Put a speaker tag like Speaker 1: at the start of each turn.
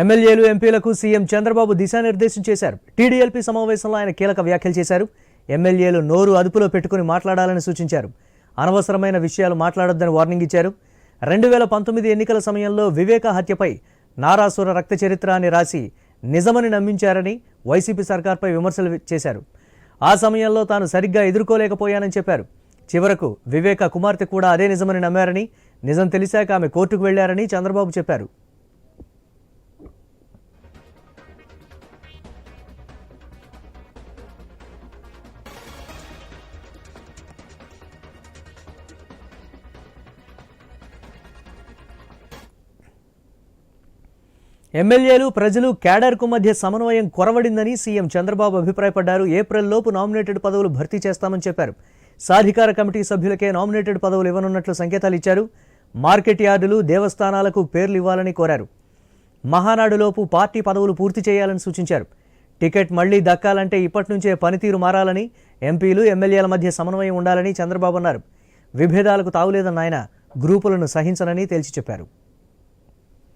Speaker 1: ఎమ్మెల్యేలు ఎంపీలకు సీఎం చంద్రబాబు దిశానిర్దేశం చేశారు. టీడీఎల్పీ సమావేశంలో ఆయన కీలక వ్యాఖ్యలు చేశారు. ఎమ్మెల్యేలు నోరు అదుపులో పెట్టుకుని మాట్లాడాలని సూచించారు. అనవసరమైన విషయాలు మాట్లాడొద్దని వార్నింగ్ ఇచ్చారు. రెండు వేల పంతొమ్మిది ఎన్నికల సమయంలో వివేక హత్యపై నారాసుర రక్త చరిత్ర అని రాసి నిజమని నమ్మించారని వైసీపీ సర్కార్పై విమర్శలు చేశారు. ఆ సమయంలో తాను సరిగ్గా ఎదుర్కోలేకపోయానని చెప్పారు. చివరకు వివేక కుమార్తె కూడా అదే నిజమని నమ్మారని నిజం తెలిసాక ఆమె కోర్టుకు వెళ్ళారని చంద్రబాబు చెప్పారు. ఎమ్మెల్యేలు ప్రజలు క్యాడర్కు మధ్య సమన్వయం కొరవడిందని సీఎం చంద్రబాబు అభిప్రాయపడ్డారు. ఏప్రిల్లోపు నామినేటెడ్ పదవులు భర్తీ చేస్తామని చెప్పారు. సాధికార కమిటీ సభ్యులకే నామినేటెడ్ పదవులు ఇవ్వనున్నట్లు సంకేతాలు ఇచ్చారు. మార్కెట్ యార్డులు దేవస్థానాలకు పేర్లు ఇవ్వాలని కోరారు. మహానాడులోపు పార్టీ పదవులు పూర్తి చేయాలని సూచించారు. టికెట్ మళ్ళీ దక్కాలంటే ఇప్పటి నుంచే పనితీరు మారాలని ఎంపీలు ఎమ్మెల్యేల మధ్య సమన్వయం ఉండాలని చంద్రబాబు అన్నారు. విభేదాలకు తావులేదన్న ఆయన గ్రూపులను సహించనని తేల్చి చెప్పారు.